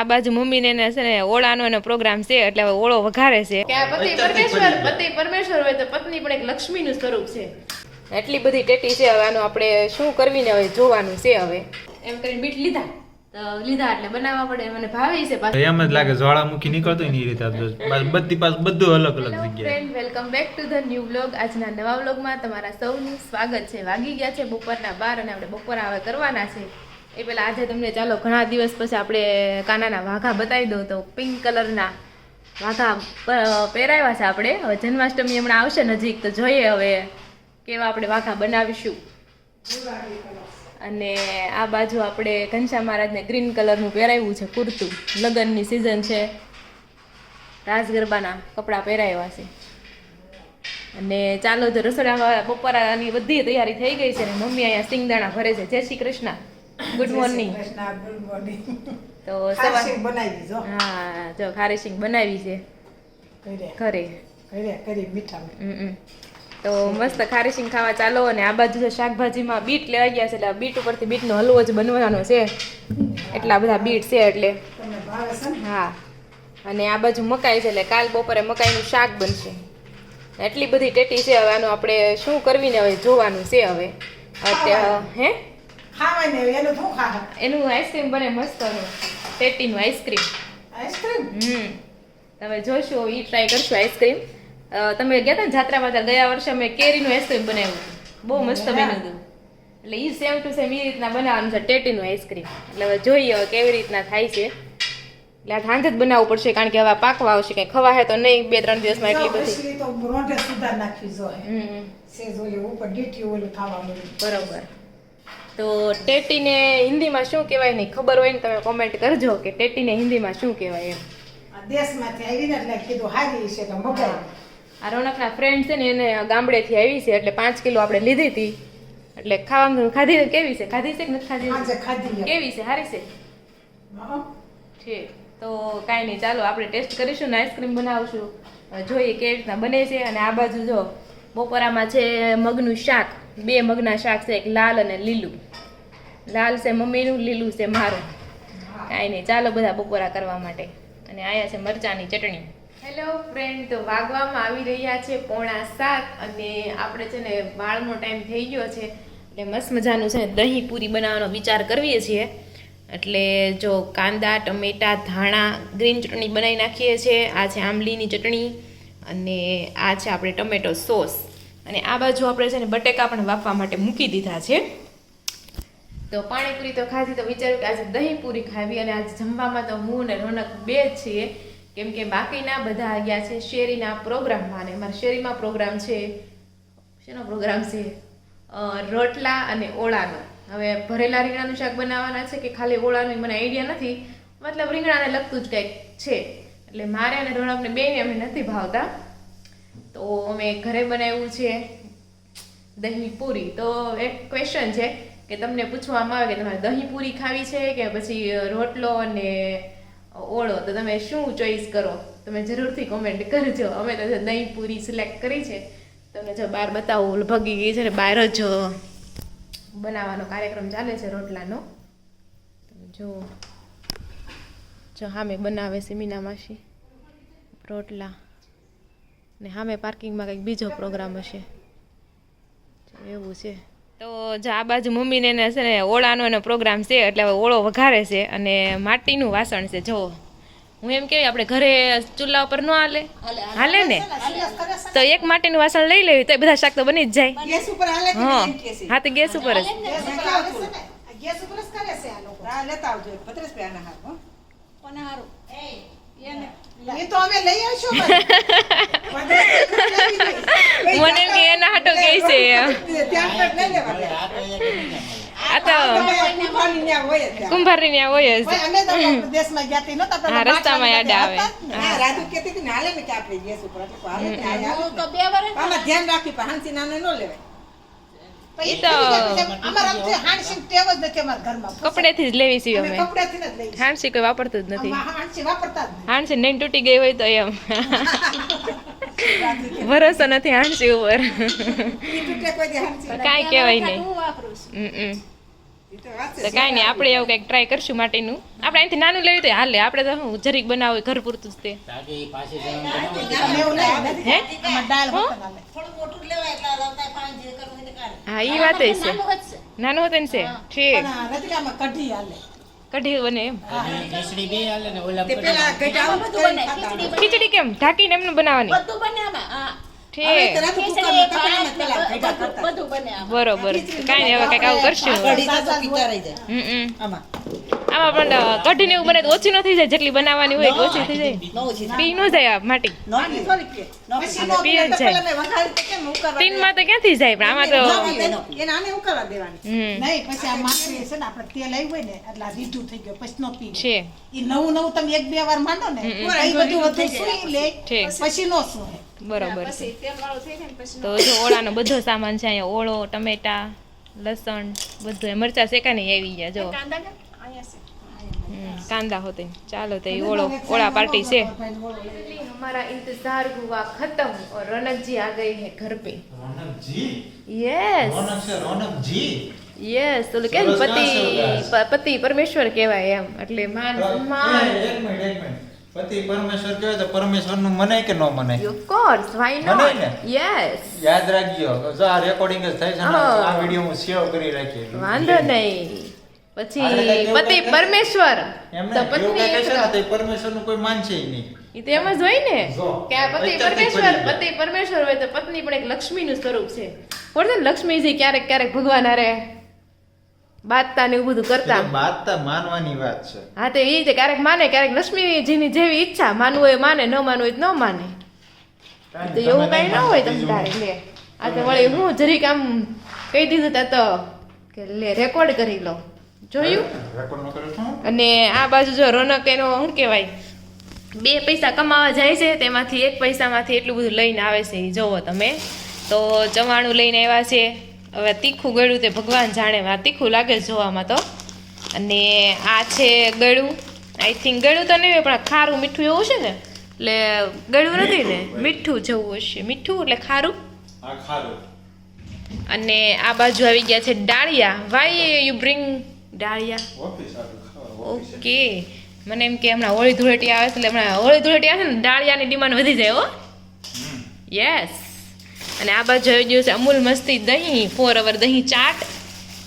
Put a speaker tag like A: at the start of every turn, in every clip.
A: આ બાજુ મમ્મીને ને છે ને ઓળાનો એનો પ્રોગ્રામ છે એટલે હવે ઓળો વઘારે છે. કે આ પતિ પરમેશ્વર પતિ પરમેશ્વર હોય તો પત્ની પણ એક લક્ષ્મીનું સ્વરૂપ છે. એટલી બધી ટેટી છે હવે આનું આપણે શું કરવી ને હવે જોવાનું છે હવે? એમ કરીને બીટ લીધા. તો લીધા એટલે બનાવવા પડે મને ભાવે છે પાછું.
B: એમ જ લાગે જ્વાળામુખી નીકળતો હોય રીતે બધી. પાસ બધું અલગ અલગ જગ્યાએ.
A: Welcome back to the new vlog આજના નવા વ્લોગમાં તમારા સૌનું સ્વાગત છે. વાગી ગયા છે બપોરના બાર અને આપણે બપોરા હવે કરવાના છે. એ પહેલાં આજે તમને ચાલો ઘણા દિવસ પછી આપણે કાનાના વાઘા બતાવી દઉં તો પિંક કલરના વાઘા પહેરાવ્યા છે આપણે. હવે જન્માષ્ટમી હમણાં આવશે નજીક, તો જોઈએ હવે કેવા આપણે વાઘા બનાવીશું. અને આ બાજુ આપણે ઘનશ્યામ મહારાજને ગ્રીન કલરનું પહેરાવ્યું છે કુર્તું. લગ્નની સિઝન છે. રાસ ગરબાના કપડાં પહેરાવ્યા છે. અને ચાલો જો રસોડા બપોરાની બધી તૈયારી થઈ ગઈ છે ને મમ્મી અહીંયા સિંગદાણા ભરે છે. જય શ્રી કૃષ્ણ. ગુડ મોર્નિંગ તો સવાર
C: બનાવી જો
A: હા જો ખારી સિંગ બનાવી છે. ઘરે.
C: કરી મીઠા.
A: તો મસ્ત ખારી સિંગ ખાવા ચાલો અને આ બાજુ તો શાકભાજીમાં બીટ લેવા ગયા છે એટલે બીટ ઉપરથી બીટનો હલવો જ બનવાનો છે. એટલા બધા બીટ છે એટલે. હા. અને આ બાજુ મકાઈ છે એટલે કાલ બપોરે મકાઈનું શાક બનશે. એટલી બધી ટેટી છે હવે આનું આપણે શું કરવીને હવે જોવાનું છે હવે. અત્યારે હે?
C: ખાવાય ને એનું શું ખા
A: એનું આઈસ્ક્રીમ બને મસ્તનું ટેટીનું આઈસ્ક્રીમ
C: આઈસ્ક્રીમ
A: હમ. તમે જોશો એ ટ્રાય કરશો આઈસ્ક્રીમ તમે ગયા હતા ને જાત્રામાં ત્યાં ગયા વર્ષે અમે કેરીનું આઈસ્ક્રીમ બનાવ્યું બહુ મસ્ત બન્યું હતું. એટલે એ સેમ ટુ સેમ એ રીતના બનાવવાનું છે ટેટીનું આઈસ્ક્રીમ એટલે હવે જોઈએ કેવી રીતના થાય છે. એટલે આ સાંજે જ બનાવવું પડશે કારણ કે હવે પાકવા આવશે કંઈ હે તો નહીં બે ત્રણ દિવસમાં એટલી બધી.
C: તો સુધાર નાખી જોઈએ.
A: હમ
C: સેજ ઓલી ઉપર ડીટી ઓલું ખાવા મળ્યું
A: બરોબર. તો ટેટીને હિન્દીમાં શું કહેવાય નહીં ખબર હોય ને તમે કોમેન્ટ કરજો કે ટેટીને હિન્દીમાં શું કહેવાય એમ.
C: દેશમાંથી આવીને એટલે કીધું હારી છે તો
A: આ રોનકના ફ્રેન્ડ છે ને એને ગામડેથી આવી છે એટલે પાંચ કિલો આપણે લીધી હતી. એટલે ખાવાનું ખાધી કેવી છે? ખાધી છે કે નથી ખાધી? કેવી છે? સારી છે? છે તો કાંઈ નહીં ચાલો આપણે ટેસ્ટ કરીશું ને આઈસ્ક્રીમ બનાવશું. જોઈએ કેવી રીતના બને છે. અને આ બાજુ જો બપોરામાં છે મગનું શાક. બે મગના શાક છે એક લાલ અને લીલું. લાલ છે મમ્મીનું લીલું છે, મારું. કાંઈ નહીં, ચાલો બધા બપોરા કરવા માટે. અને આયા છે મરચાની ચટણી. હેલો ફ્રેન્ડ તો વાગવામાં આવી રહ્યા છે પોણા સાત અને આપણે છે ને વાળનો ટાઈમ થઈ ગયો છે. એટલે મસ્ત મજાનું છે દહીં પૂરી બનાવવાનો વિચાર કરીએ છીએ. એટલે જો કાંદા, ટમેટા, ધાણા ગ્રીન ચટણી બનાવી નાખીએ છીએ. આ છે આંબલીની ચટણી અને આ છે આપણે ટમેટો સોસ. અને આ બાજુ આપણે છે ને બટેકા પણ વાપવા માટે મૂકી દીધા છે. તો પાણીપુરી તો ખાધી, તો વિચાર્યું કે આજે દહીં પૂરી ખાવી અને આજે જમવામાં તો હું ને રોનક બે જ છીએ. કેમ કે બાકીના બધા ગયા છે શેરીના પ્રોગ્રામમાં અને મારા શેરીમાં પ્રોગ્રામ છે. શેનો પ્રોગ્રામ છે? રોટલા અને ઓળાનો. હવે ભરેલા રીંગણાનું શાક બનાવવાના છે કે ખાલી ઓળાનું મને આઈડિયા નથી. મતલબ રીંગણાને લગતું જ કંઈક છે. એટલે મારે અને રોનકને બેને અમે નથી ભાવતા. તો અમે ઘરે બનાવ્યું છે દહીં પૂરી તો એક ક્વેશ્ચન છે કે તમને પૂછવામાં આવે કે તમારે દહીં પૂરી ખાવી છે કે પછી રોટલો અને ઓળો, તો તમે શું ચોઈસ કરો? તમે જરૂરથી કોમેન્ટ કરજો. અમે તો દહીં પૂરી સિલેક્ટ કરી છે. તમને જો બહાર બતાવું, ભગી ગઈ છે ને બહાર જ બનાવવાનો કાર્યક્રમ ચાલે છે રોટલાનો. જો જો સામે બનાવે છે મીના માસી રોટલા. ને સામે પાર્કિંગમાં કંઈક બીજો પ્રોગ્રામ હશે. એવું છે. તો જો આ બાજુ મમ્મીને એને છે ને ઓળાનો એનો પ્રોગ્રામ છે એટલે હવે ઓળો વઘારે છે અને માટીનું વાસણ છે જો હું એમ કેવી આપણે ઘરે ચૂલા ઉપર ન હાલે. હાલે ને? તો એક માટીનું વાસણ લઈ લેવી તો બધા શાક તો બની જ જાય. હા? હા તો ગેસ ઉપર જ.
C: ગેસ ઉપર જ કરે છે આ લોકો.
D: લેતા આવજો પત્રીસ રૂપિયાના હાથ હો.
C: એ. તો અમે લઈ આવશું.
A: મને કે એના હાટો કે છે
D: ત્યાં પર લઈ લેવા
A: આ તો
D: કુંભારની ન્યા હોય જ
A: હા, રસ્તામાં યાદ આવે.
D: રાજુ કહેતી હતી ને હાલે ને કે આપણે ગેસ ઉપર એટલે હાલે. આમાં ધ્યાન રાખી પણ હાંસી નાને ન લેવાય.
A: ઈ તો-. કપડેથી જ લેવી છીએ
C: અમે.
A: હાણસી કોઈ વાપરતું જ નથી
C: હાણસી નહીં.
A: તૂટી ગઈ હોય તો એમ ભરોસો નથી હાણસી ઉપર
D: કોઈ
A: કહેવાય નહીં હમ, હમ.
D: તો
A: કાંઈ નહીં આપણે એવું કંઈક ટ્રાય કરશું માટેનું. આપણે અહીંથી નાનું લેવું તો હાલે આપણે તો હું જરીક બનાવો ઘર પૂરતું જ તે. હે?
C: આમાં દાળ ભાત હાલે.
D: થોડું મોટું જ લેવાય એટલે લાવતા પાંચ જે કરવું હોય તે કરે.
A: હા એ વાત છે. નાનું હતું ને છે? ઠીક.
C: કઢી
A: બને એમ.
E: ખીચડી બી હાલે ને ઓલા
D: તે પેલા ગઈઢા કરીને ખાતા હોય.
A: ખીચડી કેમ? ઢાંકીને એમને બનાવવાની.
F: બધું બને
A: બરોબર. કઈ નહીં હવે કંઈક આવું કરશું. હમ.
D: આમાં
A: પણ કઢીને એવું બને તો ઓછી ન થઈ જાય જેટલી બનાવવાની હોય એટલી ઓછી થઈ જાય. પી ન જાય આ માટી.
D: પીએ
A: જ
D: તો
A: જાય.
D: પેલા મેં તો
A: તીનમાં તો ક્યાંથી જાય પણ આમાં તો
D: ન પીએ, ન પીએ. એને આને ઉકળવા દેવાની.
C: નહીં પછી આ માખરી છે ને આપણે તેલ આવ્યું હોય ને એટલે રીઢું થઈ ગયું પછી નો પીવે
A: છે.
C: ઈ નવું નવું તમે એક બે વાર માંડો ને એ બધું વધુ સુઈ લે પછી નો સુવે.
A: બરોબર છે.
F: પછી તેલ વાળું થઈ જાય ને પછી
A: તો જો ઓળાનો બધો સામાન છે અહીંયા ઓળો ટમેટા લસણ બધું. મરચા શેકાની આવી ગયા જો.
F: કાંદા કે અહીંયા છે
A: હમ, કાંદા હોતે ચાલો તો એ ઓળો ઓળા પાર્ટી છે हमारा इंतजार हुआ खत्म और रौनक जी आ गए हैं घर पे
B: રોનક જી
A: यस
B: રોનક છે રોનક જી
A: યસ તો કે
B: સરસ
A: પતિ
B: કાં
A: પ- પતિ પરમેશ્વર કહેવાય એમ એટલે માન
B: એક
A: માન
B: મિનિટ એક મિનિટ પતિ પરમેશ્વર કહેવાય તો પરમેશ્વર નું મનાય કે ન મનાય
A: ઓફ કોર્સ વાય
B: મનાય
A: નોટ
B: ને?
A: યસ
B: યાદ રાખજો જો આ રેકોર્ડિંગ જ થાય છે ને
A: હા.
B: આ વિડીયો હું સેવ કરી રાખી
A: વાંધો નહીં પછી પતિ પરમેશ્વર. તો પત્ની
B: પરમેશ્વરનું કોઈ માન છે નહીં.
A: એ તો એમ જ હોય ને કે આ પતિ પરમેશ્વર પતિ પરમેશ્વર હોય તો પત્ની પણ એક લક્ષ્મી નું સ્વરૂપ છે. બોલતો ને લક્ષ્મીજી ક્યારેક ક્યારેક ભગવાન હારે બાતતા ને એવું બધું કરતા.
B: બાતતા માનવાની વાત છે.
A: હા તો એ રીતે ક્યારેક માને ક્યારેક લક્ષ્મીજીની જેવી ઈચ્છા માનવું હોય માને ન માનવું હોય ન માને. તો એવું કઈ ન હોય તમ તારે લે. આ તો વળી હું જરીક આમ કહી દીધું તા તો કે લે રેકોર્ડ કરી લો. જોયું? અને આ બાજુ જો રોનક એનો શું કહેવાય બે પૈસા કમાવા જાય છે તેમાંથી એક પૈસામાંથી એટલું બધું લઈને આવે છે એ જોવો તમે. તો ચવાણું લઈને આવ્યા છે. હવે તીખું ગળ્યું તે ભગવાન જાણે આ તીખું લાગે જોવામાં તો. અને આ છે ગળું આઈ થિંક ગળું તો નહીં હોય પણ ખારું મીઠું એવું છે ને એટલે ગળું નથી ને મીઠું જેવું હશે. મીઠું એટલે ખારું?
B: ખારું.
A: અને આ બાજુ આવી ગયા છે ડાળિયા.
B: Why you bring daliya.
A: Okay. મને એમ કે હમણાં હોળી ધૂળેટી આવે છે એટલે હમણાં હોળી ધૂળેટી આવે છે ને ડાળિયાની ડિમાન્ડ વધી જાય હો. યસ અને આ બાજુ આવી ગયું છે અમૂલ મસ્તી દહીં ફોર અવર દહીં ચાટ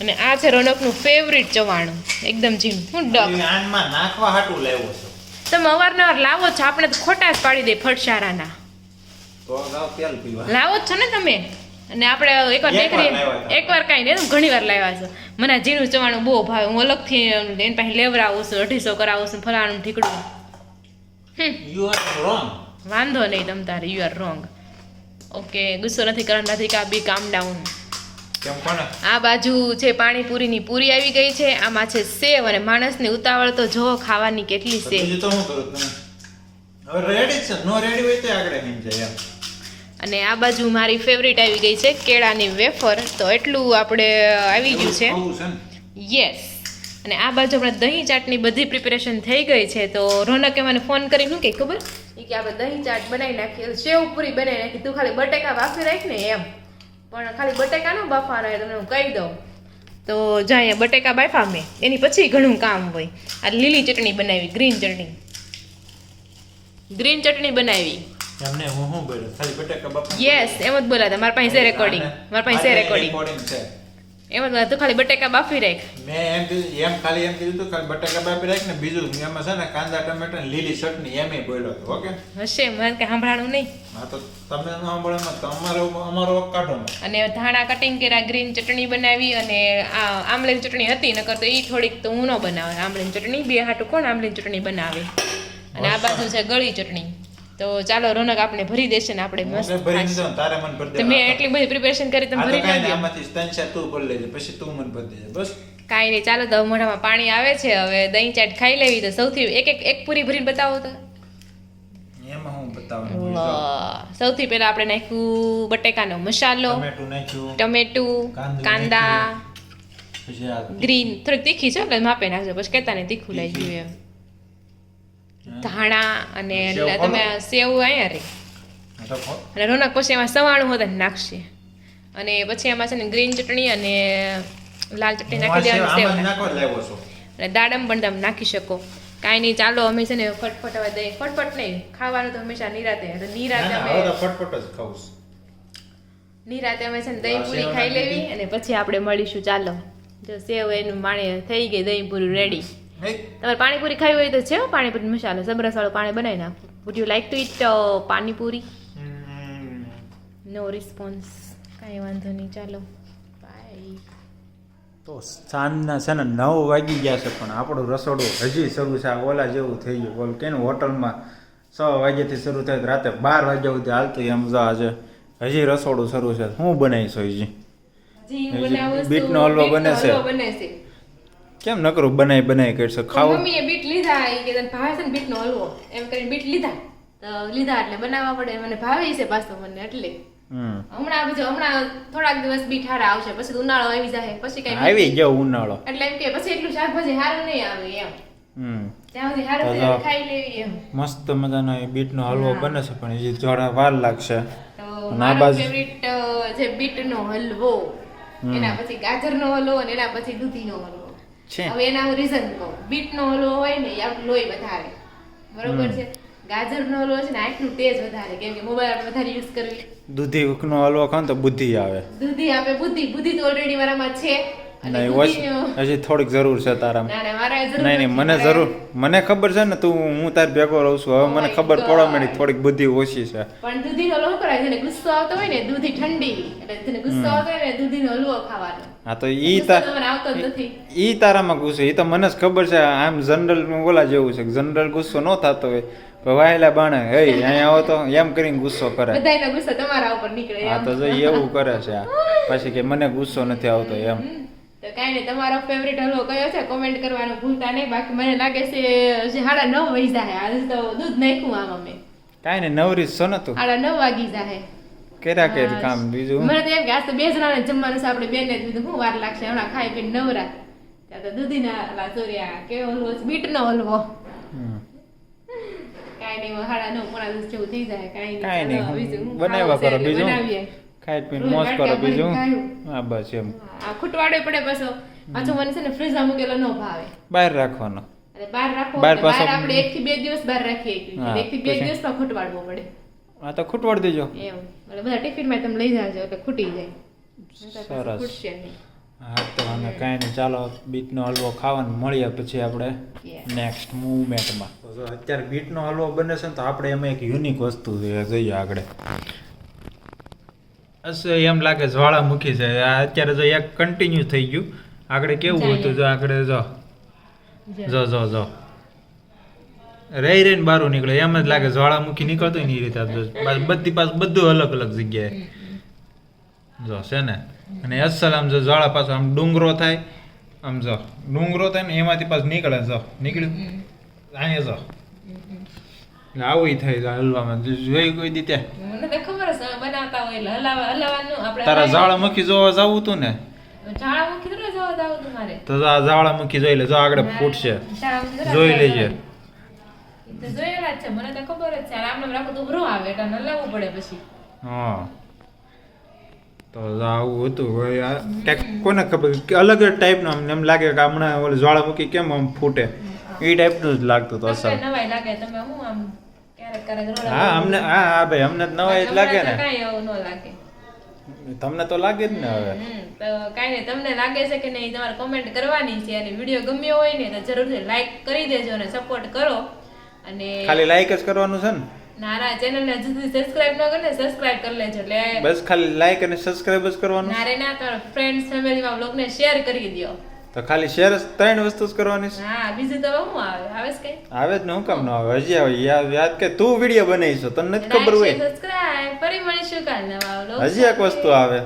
A: અને આ છે રોનકનું ફેવરિટ ચવાણું. એકદમ જીમ હું ડક.
B: આનમાં નાખવા હાટું લેવો છો.
A: તમે અવારનવાર લાવો છો આપણે તો ખોટા જ પાડી દે ફટસારાના
B: લાવ
A: જ છો ને તમે? અને આપણે એકવાર બેકરી એકવાર કાંઈ નહીં ઘણી વાર લાવ્યા છે. મને આ ઝીણું ચવાણું બહુ ભાવે. હું અલગથી એની પાસે લેવડાવું છું અઢીસો કરાવું છું ફલાણું ઠીકડું વાંધો નહીં તમ તારે યુ આર રોંગ ઓકે ગુસ્સો નથી કરવાનો નથી કા બી કામ ડાઉન આ બાજુ છે પાણીપુરીની પૂરી આવી ગઈ છે આમાં છે સેવ અને માણસની ઉતાવળ તો જો ખાવાની કેટલી
B: સેવ. તો શું કરું તમે? હવે રેડી છે? નો રેડી હોય તો આગળ જાય
A: અને આ બાજુ મારી ફેવરિટ આવી ગઈ છે કેળાની વેફર. તો એટલું આપણે આવી ગયું છે. યસ અને આ બાજુ આપણે દહીં ચાટની બધી પ્રિપેરેશન થઈ ગઈ છે તો રોનકે મને ફોન કરી શું કે ખબર? એ કે આપણે દહીં ચાટ બનાવી નાખીએ સેવ પૂરી બનાવી નાખી તું ખાલી બટેકા બાફી રાખ ને એમ. પણ ખાલી બટેકા ન બાફવાના હોય તમને હું કહી દઉં. તો જ્યાં અહીંયા બટેકા બાફા મેં એની પછી ઘણું કામ હોય. આ લીલી ચટણી બનાવી ગ્રીન ચટણી. ગ્રીન ચટણી બનાવી.
B: એમને હું હું બોલ્યો? ખાલી બટાકા બાપા
A: યસ એમ જ બોલાતા મારા પાસે છે રેકોર્ડિંગ મારા પાસે છે રેકોર્ડિંગ
B: છે.
A: એમ જ બોલા તું ખાલી બટેકા બાફી રાખ.
B: મેં એમ કીધું એમ ખાલી એમ કીધું તું ખાલી બટાકા બાફી રાખ ને બીજું એમાં છે ને કાંદા ટમેટા લીલી ચટણી એમ બોલ્યો હતો ઓકે?
A: હશે મને કે સાંભળાણું નહીં.
B: હા તો તમે ન સાંભળો તમારો અમારો કાઢો
A: અને ધાણા કટિંગ કર્યા ગ્રીન ચટણી બનાવી અને આ આમલીની ચટણી હતી નકર તો એ થોડીક તો હું ન બનાવે. આમલીની ચટણી બે હાટું કોણ આમલીની ચટણી બનાવે? અને આ બાજુ છે ગળી ચટણી. તો ચાલો રોનક આપણે ભરી દેશે ને આપણે મસ્ત.
B: તારે મન ભરી
A: દે
B: તમે
A: એટલી બધી પ્રિપેરેશન કરી તમે ભરી
B: કાંઈ
A: ના
B: નહીં,
A: દો
B: આમાંથી ત્રણ ચાર તું ભરી લેજે પછી તું મન ભરી દેજે બસ
A: કાંઈ નહીં ચાલો તો મોઢામાં પાણી આવે છે હવે દહીં ચાટ ખાઈ લેવી તો સૌથી એક એક એક પૂરી ભરીને બતાવો તો
B: એમાં હું.
A: વાહ. સૌથી પહેલા આપણે નાખ્યું બટેકાનો મસાલો
B: ટમેટું નાખ્યું
A: ટમેટું
B: કાંદા
A: ગ્રીન થોડીક તીખી છે એટલે માપે નાખજો પછી કહેતા ને તીખું લઈ ગયું એમ ધાણા અને તમે સેવ અહીંયા રે. અને રોનક પછી એમાં સવાણું હોતા નાખશે. અને પછી એમાં છે ને ગ્રીન ચટણી અને લાલ ચટણી નાખી દેવાનું સેવ અને દાડમ પણ તમે નાખી શકો. કાંઈ નહીં ચાલો અમે છે ને ફટફટ હવે દહીં ફટફટ નહીં ખાવાનું તો હંમેશા નિરાતે. નિરાતે અમે
B: ફટફટ જ ખાવું
A: નિરાતે અમે છે ને દહીં પૂરી ખાઈ લેવી અને પછી આપણે મળીશું ચાલો. જો સેવ એનું માણે થઈ ગઈ દહીં પૂરી રેડી? તમારે પાણીપુરી ખાવી હોય તો છે હો પાણીપુરી મસાલો સમરસવાળું પાણી બનાવી નાખો. Would you like to eat
B: panipuri?
A: No response કાંઈ વાંધો નહીં ચાલો. બાય
B: તો સાંજના છે ને નવ વાગી ગયા છે પણ આપણું રસોડું હજી શરૂ છે. આ ઓલા જેવું થઈ ગયું. ઓલ કે હોટલમાં છ વાગ્યાથી શરૂ થાય તો રાતે બાર વાગ્યા સુધી હાલતું એમ જો આજે હજી રસોડું શરૂ છે. હું બનાવીશું હજી. બીટનો હલવો બને છે?
A: હલવો ન કરું
B: કેમ નકરું બનાવી બનાવી કરશો? ખાવું.
A: મમ્મીએ બીટ લીધા ઈ કે તને ભાવે છે ને બીટનો હલવો? એમ કરીને બીટ લીધા. તો લીધા એટલે બનાવવા પડે. મને ભાવે છે પાછો મને એટલે. હમણાં બીજો હમણાં થોડાક દિવસ બીટ હારા આવશે. પછી ઉનાળો આવી જાય પછી કઈ
B: આવી ગયો ઉનાળો.
A: એટલે એમ કે પછી એટલું શાકભાજી સારું નહીં આવે એમ.
B: મસ્ત મજાનો બીટ નો હલવો બને છે પણ એ જોડા વાર લાગશે.
A: ના
B: બાજુ-
A: ફેવરિટ જે બીટનો હલવો એના પછી ગાજરનો હલવો અને એના પછી દૂધી નો હલવો.
B: છે.
A: હવે એના રીઝન કહું. બીટનો ઓલો હોય ને એ લોહી વધારે. બરોબર છે? ગાજરનો ઓલો છે ને આટલું તેજ વધારે કેમ કે મોબાઈલ આપણે વધારે યુઝ કરવી.
B: દૂધીનો હલવો ખાવ તો બુદ્ધિ આવે.
A: દૂધી આપે બુદ્ધિ. બુદ્ધિ તો ઓલરેડી મારામાં છે.
B: નહીં ઓછી હજી થોડીક જરૂર છે
A: જરૂર
B: નહીં નહીં મને જરૂર મને ખબર છે ને તું હું તાર ભેગો રહું છું. હવે મને ખબર
A: પડો
B: પડવા માંડી થોડીક બુદ્ધિ ઓછી છે.
A: પણ દૂધીનો હલવો કરાય જેને ગુસ્સો આવતો હોય ને દૂધી ઠંડી. એટલે જેને ગુસ્સો આવતો હોય ને દૂધીનો હલવો ખાવાનો.
B: હા તો ઈ તાર
A: આવતો નથી.
B: ઈ તારામાં ગુસ્સો ઈ તો મને જ ખબર છે આમ જનરલ ઓલા જેવું છે જનરલ ગુસ્સો ન થતો હોય. વાયેલા બાણે હે અહીંયા આવો તો એમ કરીને ગુસ્સો કરે.
A: બધાયનો ગુસ્સો તમારા ઉપર નીકળે
B: હા તો જો એવું કરે છે. પછી કે મને ગુસ્સો નથી આવતો એમ.
A: તો કાંઈ નહીં તમારો ફેવરિટ હલવો કયો છે? કોમેન્ટ કરવાનું ભૂલતા નહીં. બાકી મને લાગે છે હજી સાડા નવ વહી જાય આજે તો દૂધ નાખ્યું આમ અમે.
B: કાંઈ નહીં નવરી છો ને તું
A: સાડા નવ વાગી જાય
B: કેરા કર્યું કામ બીજું?
A: મને તો એમ કે આજ તો બે જણાને જમવાનું છે આપણે બેને જ બીજું શું વાર લાગશે હમણાં ખાઈ પીને નવરા. ત્યાં તો દૂધીના અલા સોરી કેવો હલવો છે? બીટનો હલવો. કાંઈ નહીં સાડા નવ પોણા દસ જેવું થઈ જાય. કાંઈ
B: કાંઈ નહીં
A: બીજું
B: હું
A: શું
B: બનાવ્યા કરો બીજું?
A: બનાવીએ.
B: ખાઈ પીને મોજ કરો બીજું? હા બસ એમ.
A: આ ખૂટવાડો પડે પાછો. પાછો મને છે ને ફ્રીઝમાં મૂકેલો ન ભાવે.
B: બહાર રાખવાનો.
A: અને બહાર રાખો
B: બહાર પાછો-
A: આપણે એક થી બે દિવસ બહાર રાખીએ એક થી બે
B: દિવસ
A: દિવસમાં ખૂટવાડવો પડે.
B: હા તો ખૂટવાડ દેજો.
A: એમ. એટલે બધા ટિફિનમાં તમે લઈ જાજો એટલે ખૂટી જાય.
B: સરસ.
A: ખૂટશે નહીં.
B: હા તો અમે કાંઈ નહીં ચાલો બીટનો હલવો ખાવાનું મળીએ પછી આપણે નેક્સ્ટ મૂવમેન્ટમાં અત્યારે બીટનો હલવો બને છે ને તો આપણે એમાં એક યુનિક વસ્તુ છે જોઈએ આગળ. અસ એમ લાગે જ્વાળામુખી છે. અત્યારે જો એક કન્ટિન્યુ થઈ ગયું. આગળ કેવું હતું જો આગળ જો. જો. જો જો રહી રહીને બારું નીકળે. એમ જ લાગે જ્વાળામુખી નીકળતું ને એ રીતે બધી. પાછું બધું અલગ અલગ જગ્યાએ. જો છે ને? અને અસલ આમ જો જ્વાળા પાછો આમ ડુંગરો થાય. આમ જો ડુંગરો થાય ને એમાંથી પાછું નીકળે જો. નીકળ્યું. અહીંયા જો. આવું થાય હલવામાં. જોઈ કોઈ દી ત્યાં
A: મને તો ખબર છે આ બનાવતા હોય એટલે હલાવા હલાવાનું આપણે
B: તારા
A: ઝાડા
B: જ્વાળામુખી જોવા જવું તું ને?
A: જવા
B: તો આ જ્વાળામુખી જોઈ લે જો આગળ ફૂટશે. જોઈ લેજે.
A: તો જોયેલા જ છે મને તો ખબર જ છે. આમ રાખો તો ઉભરો આવે એટલે હલાવવું પડે પછી.
B: હા. તો આવું હતું હવે આ ક્યાંક કોને ખબર? અલગ જ ટાઈપનું એમ લાગે કે હમણાં ઓલી જ્વાળામુખી કેમ આમ ફૂટે? એ ટાઈપનું જ લાગતું હતું
A: અસર લાગે તમે હું આમ
B: હા અમને હા હા ભાઈ અમને જ નવાઈ જ લાગે ને.
A: કાંઈ એવું ન લાગે.
B: તમને તો લાગે જ ને હવે.
A: તો કાંઈ નહીં તમને લાગે છે કે નહીં તમારે કોમેન્ટ કરવાની છે અને વીડિયો ગમ્યો હોય ને તો જરૂરથી લાઈક કરી દેજો અને સપોર્ટ કરો. અને
B: ખાલી લાઈક જ કરવાનું છે ને?
A: નાના ચેનલને હજુ સુધી સબસ્ક્રાઇબ ન કરે સબસ્ક્રાઇબ કરી લેજો. એટલે
B: બસ ખાલી લાઈક અને સબસ્ક્રાઇબ જ કરવાનું.
A: નારે ના તમારા ફ્રેન્ડ્સ ફેમિલીમાં બ્લોગને શેર કરી દો
B: તો ખાલી શેર ત્રણ વસ્તુ જ કરવાની છે.
A: હા બીજું તો હું આવે. આવે છે કઈ?
B: આવે જ ને હું કામ ન આવે? હજી આવે. યાદ યાદ કે તું વીડિયો બનાવીશ તને નથી ખબર હોય.
A: સબસ્ક્રાઇબ ફરી મળીશું કાલ નવા
B: હજી એક વસ્તુ આવે.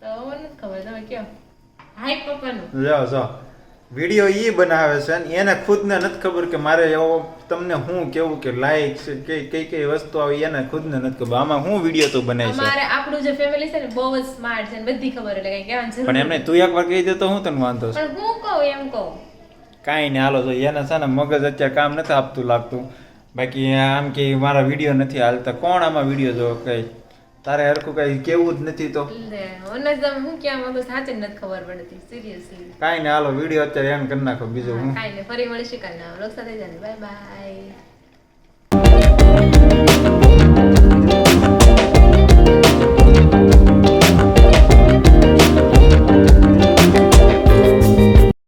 A: તો મને ખબર. તમે કયો? હાઈ પપ્પાનું.
B: જાઓ જાઓ વીડિયો એ બનાવે છે અને એને ખુદને નથી ખબર કે મારે એવો તમને હું કેવું કે લાઈક છે કે કઈ કઈ વસ્તુ આવી એને ખુદને નથી ખબર. આમાં હું વીડિયો તો બનાવી છે
A: મારે આપણું જે ફેમિલી છે ને બહુ જ સ્માર્ટ છે બધી ખબર એટલે કઈ કહેવાનું છે
B: પણ એમને તું એક વાર કહી દે તો હું તને વાંધો છે.
A: પણ હું કહું એમ કહું.
B: કાંઈ નહીં હાલો તો એને છે ને મગજ અત્યારે કામ નથી આપતું લાગતું. બાકી આમ કે મારા વીડિયો નથી હાલતા. કોણ આમાં વીડિયો જોવો? કઈ તારે હરખું કઈ કેવું જ નથી તો?
A: હું ક્યાં માંગુ સાચે નથી ખબર પડતી સિરિયસલી
B: કાઈ ને હાલો વીડિયો અત્યારે એમ કરી નાખો બીજું હું
A: કાઈ ને ફરી મળીશું કાલ ના વ્લોગ સાથે જાને બાય બાય.